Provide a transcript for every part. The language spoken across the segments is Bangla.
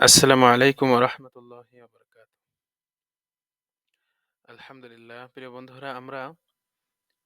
আসসালামু আলাইকুম রহমতুল্লাহি বারাকাত আলহামদুলিল্লাহ প্রিয় বন্ধুরা আমরা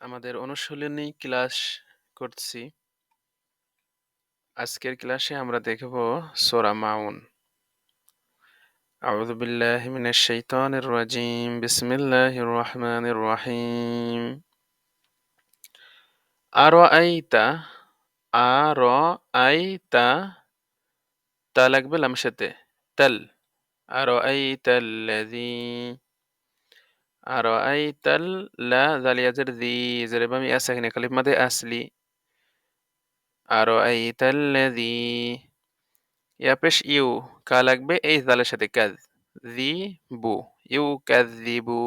আমাদের অনুশীলনী ক্লাস করছি আজকের ক্লাসে আমরা দেখব সোরা মাউন أعوذ بالله من الشيطان الرجيم بسم الله الرحمن الرحيم أرأيت أرأيت তা লাগবে লামের সাথে তাল আর আই তাল্লাজি আর আই তাল লা জালিয়াজের দি যেরে আমি আসা এখানে, খালি মাদে আসলি। আর আই তাল্লাজি ইয়াপেশ ইউ, কা লাগবে এই জালের সাথে, কাজ, জি, বু, ইউ, কাজ বু।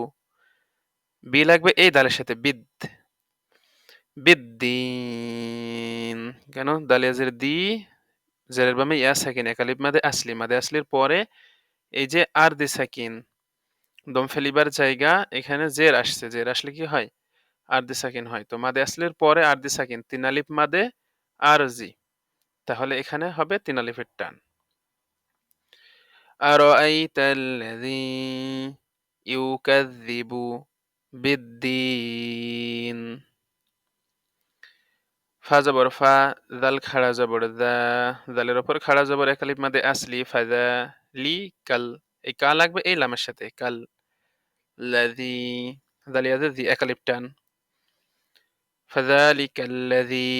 বি লাগবে এই দালের সাথে, বিদ, বিদ্দিন। কেন? দালিয়াজের দি জেরের বামে ইয়া সাকিন একালিব মাদে আসলি, মাদে আসলির পরে এই যে আর দি সাকিন, দম ফেলিবার জায়গা এখানে জের আসছে, জের আসলে কি হয়? আর দি সাকিন হয়। তো মাদে আসলির পরে আর দি সাকিন তিন আলিফ মাদে আর জি। তাহলে এখানে হবে তিন আলিফের টান। আর ইউকাযিবু বিদ্দিন। ফা জবর ফা জাল খাড়া জবর দা জালের ওপর খাড়া জবর একালিপ মাদে আসলি ফাজা লি কাল এই কা লাগবে এই লামের সাথে কাল লাযি জালিয়াজে জি একালিপ টান ফাযালিকা আল্লাযী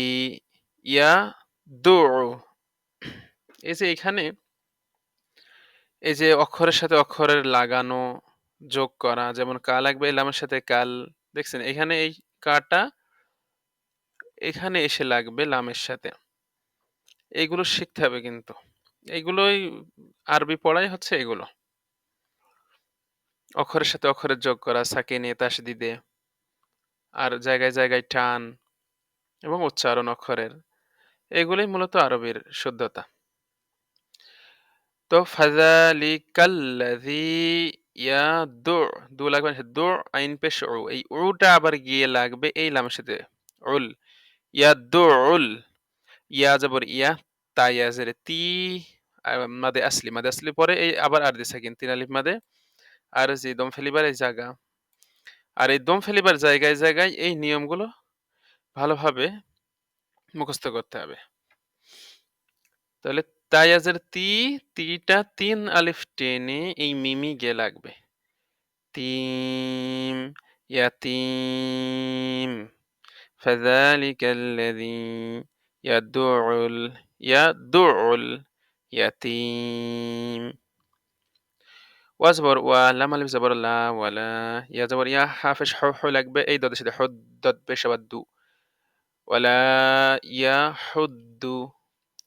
ইয়াদউ এই যে এখানে এই যে অক্ষরের সাথে অক্ষরের লাগানো যোগ করা, যেমন কা লাগবে এই লামের সাথে কাল। দেখছেন, এখানে এই কাটা এখানে এসে লাগবে লামের সাথে। এইগুলো শিখতে হবে কিন্তু। এইগুলোই আরবি পড়াই হচ্ছে এগুলো। অক্ষরের সাথে অক্ষরের যোগ করা, সাকিনে, তাসদিদে, আর জায়গায় জায়গায় টান এবং উচ্চারণ অক্ষরের। এগুলোই মূলত আরবির শুদ্ধতা। তো ফাজালিকাল্লাযী ইয়াদু, দু লাগবে দু আইন পেশ এই উটা আবার গিয়ে লাগবে এই লামের সাথে উল। ইয়াদুল ইয়া জবর ইয়া তাই ইয়াজের তি মাদে আসলি মাদে আসলি পরে এই আবার আর দিছে কিন্তু তিন আলিফ মাদে। আর যে দম ফেলিবার এই জায়গা। আর এই দম ফেলিবার জায়গায় জায়গায় এই নিয়মগুলো ভালোভাবে মুখস্থ করতে হবে। তাহলে তায়াজের তি তিটা, তিন আলিফ টেনে এই মিমি গে লাগবে। তিম ইয়াতিম فذلك الذي يدع ال... يدع اليتيم. واصبر ولما اللي بيصبر لا ولا يزبر يا حافش حولك بأي ضد شد حد ضد بشبدو ولا يحد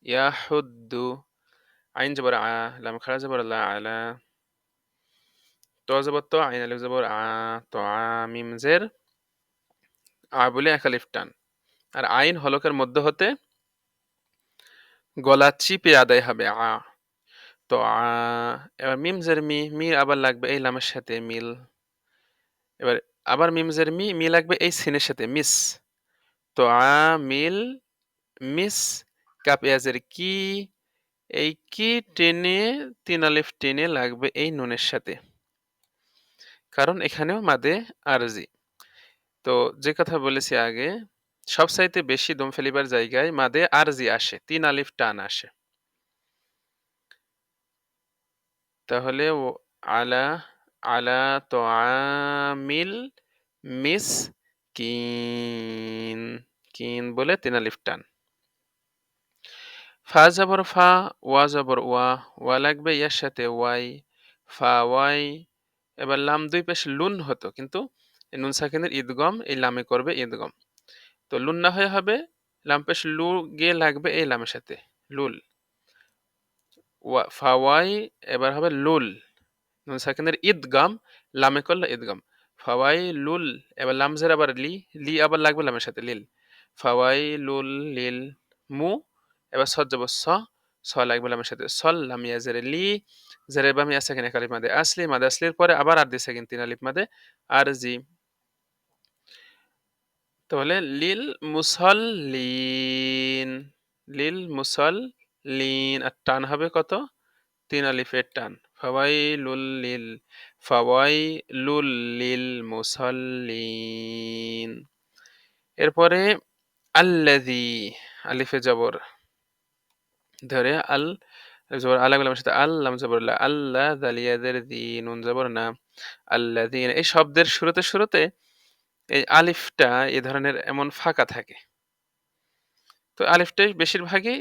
يحد عين زبر ع. لما خلا زبر لا على. تو زبر تو عين اللي زبر ع. طعام ميم زر. আ বলে এক আলিফ টান। আর আইন হলকের মধ্যে হতে গলা চিপে আদায় হবে। আ। তো আ, এবার মিম জের মি মি আবার লাগবে এই লামের সাথে মিল। এবার আবার মিম জের মি মি লাগবে এই সিনের সাথে, মিস। তো আ, মিল, মিস, কাপ ইয়াজের কি, এই কি টেনে, তিন আলিফ টেনে লাগবে এই নুনের সাথে। কারণ এখানেও মাদে আরজি। তো যে কথা বলেছি আগে সব সাইতে বেশি দম ফেলিবার জায়গায় মাদে আরজি আসে, তিন আলিফ টান আসে। তাহলে ও আলা আলা তো আমিল মিস কিন কিন বলে তিন আলিফ টান। ফা জবর ফা, ওয়া জবর ওয়া ওয়া লাগবে ইয়ার সাথে ওয়াই, ফা ওয়াই, এবার লাম দুই পাশে লুন হতো, কিন্তু নুন সাকিনের ঈদগম এই লামে করবে ঈদগম তো লুন না হয়ে হবে লাম পেশ লু গিয়ে লাগবে এই লামের সাথে, লুল। ফাওয়াই এবার হবে লুল। নুন সাকিনের ঈদগাম লামে করলে ঈদগাম ফাওয়াই লুল, এবার লামজের আবার লি লি আবার লাগবে লামের সাথে, লিল। ফাওয়াই লুল, লিল, মু, এবার সদ যাব স স লাগবে লামের সাথে, সল, লামিয়া ইয়াজের লি জেরের বাম ইয়া সাকিন একালিফ মাদে আসলি, মাদে আসলির পরে আবার আর দিয়ে সাকিন তিন আলিফ মাদে, আর জি। তাহলে লিল মুসল্লিন লিল মুসল্লিন, আর টান হবে কত? তিন আলিফের টান। ফাওয়াই ফাওয়াইলুল লিল ফাওয়াইলুল লিল মুসাল্লিন। এরপরে আল্লাযী, আলিফে জবর। ধরে আল, জবর আলা গুলামের সাথে আল্লাম জবর লা আল্লাহ দালিয়াদের দি নুন জবর না, আল্লাযীন। এই শব্দের শুরুতে শুরুতে এই আলিফটা এ ধরনের এমন ফাঁকা থাকে। তো আলিফটাই বেশিরভাগই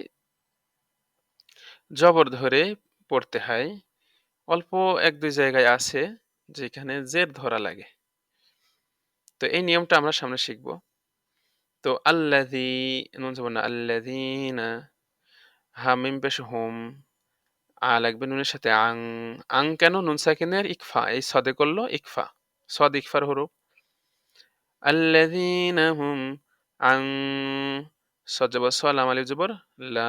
জবর ধরে পড়তে হয়। অল্প এক দুই জায়গায় আছে যেখানে জের ধরা লাগে। তো এই নিয়মটা আমরা সামনে শিখব। তো আল্লাযী, নুন জবর না হামিম পেশ হোম আ লাগবে নুনের সাথে আং। আং কেন? নুন সাকিনের ইকফা, এই সদে করল ইকফা। সদ ইকফার হরুপ। আল্লাযীনা হুম আং সজ্জবর সালাম আলিফ জবর লা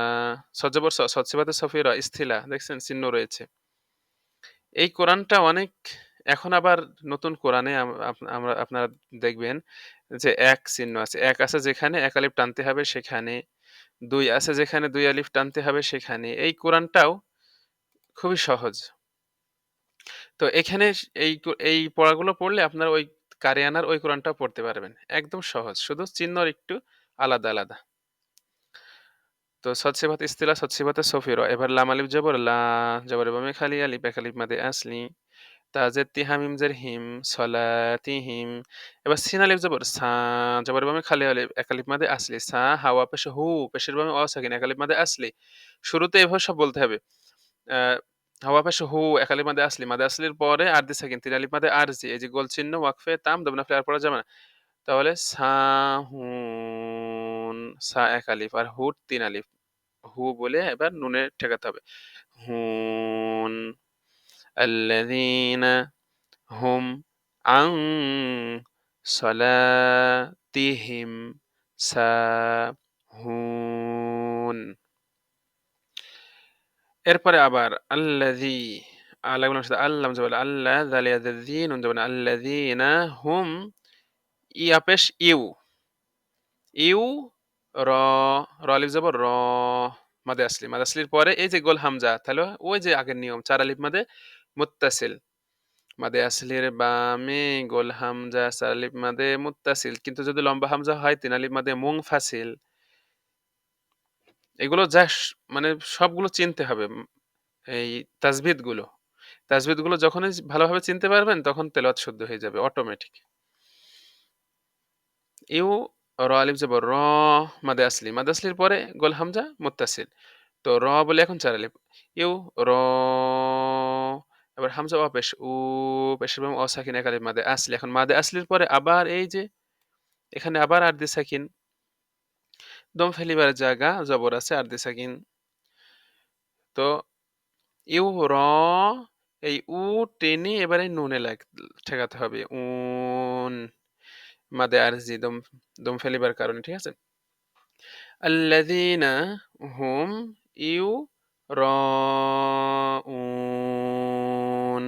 সজ্জবর সৎসিবাতে সফিরা ইস্থিলা দেখছেন? চিহ্ন রয়েছে। এই কোরআনটা অনেক, এখন আবার নতুন কোরআনে আমরা, আপনারা দেখবেন যে এক চিহ্ন আছে। এক আছে যেখানে এক আলিফ টানতে হবে সেখানে, দুই আছে যেখানে দুই আলিফ টানতে হবে সেখানে। এই কোরআনটাও খুবই সহজ। তো এখানে এই এই পড়াগুলো পড়লে আপনার ওই কারিয়ানার ওই কোরআনটাও পড়তে পারবেন। একদম সহজ, শুধু চিহ্ন একটু আলাদা আলাদা। তো সৎসেবাত ইস্তিলা সৎসেবাতে সফির এবার লাম আলিফ জবর, লা জবর বামে খালি আলিফ এক আলিফ মাদে আসলি। তাজের তিহামিম জের হিম সলাতিহিম এবার সিন আলিফ জবর, সা জবর বামে খালি আলিফ এক আলিফ মাদে আসলি। সা, হাওয়া, পেশে হু, পেশের বামে অসাকিন এক আলিফ মাদে আসলি। শুরুতে এভাবে সব বলতে হবে। হাওয়া পেশে হু এক আলিফ মাদে আসলি মাদে আসলির পরে আর দি সাকিন তিন আলিফ মাদে আর জি এই যে গোল চিহ্ন ওয়াকফে তাম দবনা ফ্লে আর পড়া যাবে না তাহলে সা হুন সা এক আলিফ আর হুট তিন আলিফ হু বলে এবার নুনে ঠেকাতে হবে হুন الذين هم عن صلاتهم সাহুন এরপরে আবার, আল্লাযী, আল্লাহ সাথে আল্লাহ জবাল আল্লাহ দালিয়াদিন জবাল আল্লাযীনা হুম ইয়া পেশ ইউ। ইউ, র র আলিফ জবর, র, মাদে আসলি। মাদে আসলির পরে এই যে গোল হামজা, তাহলে ওই যে আগের নিয়ম, চার আলিফ মাদে মুত্তাসিল। মাদে আসলির বামে গোল হামজা, চার আলিফ মাদে মুত্তাসিল। কিন্তু যদি লম্বা হামজা হয়, তিন আলিফ মাদে মুং ফাসিল এগুলো যা মানে সবগুলো চিনতে হবে। এই তাজবিদগুলো তাজবিদগুলো যখনই ভালোভাবে চিনতে পারবেন, তখন তেলত শুদ্ধ হয়ে যাবে অটোমেটিক ইউ, র, আলিফ যাব র মাদে আসলি মাদে আসলির পরে গোল হামজা, মুত্তাসিল। তো র বলে এখন চার আলিফ। ইউ, র, এবার হামজা ও পেশ, উ, পেশের অসাকিন এক আলিফ মাদে আসলি এখন মাদে আসলির পরে আবার এই যে, এখানে আবার আর দি সাকিন। দম ফেলিবার জায়গা জবর আছে আর সাকিন তো, ইউ র এই উ টেনে এবারে নুনে লাগ ঠেকাতে হবে। উন মাদে আর জি, দম দম ফেলিবার কারণে, ঠিক আছে? আল্লাযীনা হুম ইউ র উন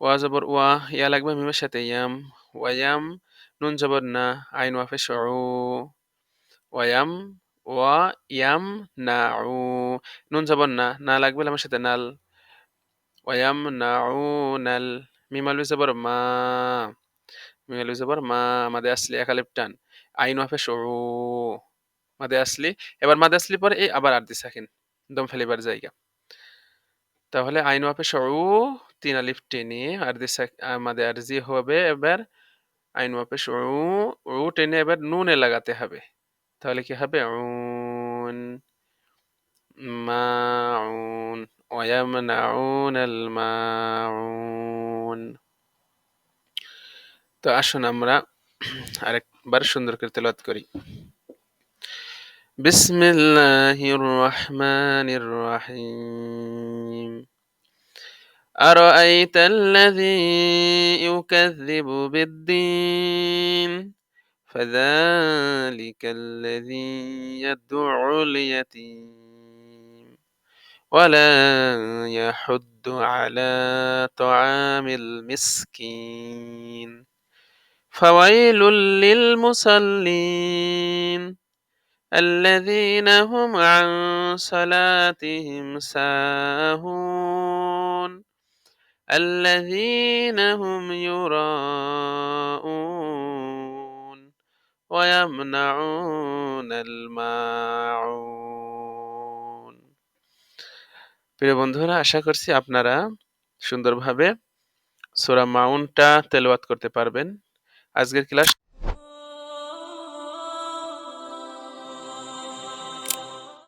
ওয়া জবর ওয়া, ইয়া লাগবে মিমের সাথে, ইয়াম ওয়ায়াম নুন জবর না, আইন ওয়াফে শউ ওয়ায়াম ওয়া ইয়াম নাউ, নুন জবর না না লাগবে আমার সাথে নাল। ওয়ায়াম নাউ, নাল মিমালু জবর, মা। মিমালু জবর, মা আমাদের আসলে একালিপ টান। আইন ওয়াফে শউ মাদে আসলি। এবার মাদে আসলি পরে এই আবার আর সাকিন দম ফেলিবার জায়গা। তাহলে আইন ওয়াফে শউ তিন আলিফ টেনে আর মাদে আরজি হবে এবার আইন ওয়াফে শউ ও টেনে এবার নুনে লাগাতে হবে। তাহলে কি হবে উন মাউন ওয়ামনাউন আল মাউন তো আসুন আমরা আরেকবার সুন্দর করে তেলাওয়াত করি بسم الله الرحمن الرحيم أرأيت الذي يكذب بالدين فذلك الذي يدعو اليتيم ولا يحد على طعام المسكين. فويل للمصلين الذين هم عن صلاتهم ساهون الذين هم يراءون ويمنعون الماعون প্রিয় বন্ধুরা আশা করছি আপনারা সুন্দরভাবে সূরা মাউনটা তেলাওয়াত করতে পারবেন আজকের ক্লাস